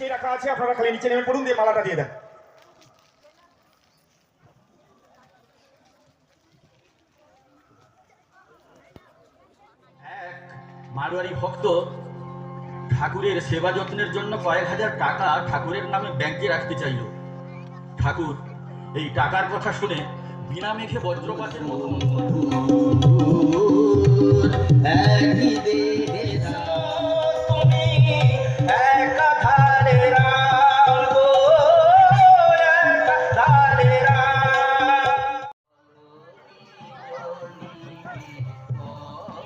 নিচে রাখা আছে? আপনারা খালি নিচে নেমে পড়ুন দিয়ে মালাটা দিয়ে দেন। এক মারোয়ারি ভক্ত ঠাকুরের সেবা যত্নের জন্য কয়েক হাজার টাকা ঠাকুরের নামে ব্যাংকে রাখতে চাইল। ঠাকুর এই টাকার কথা শুনে বিনা মেঘে বজ্রপাতের মতো 你的我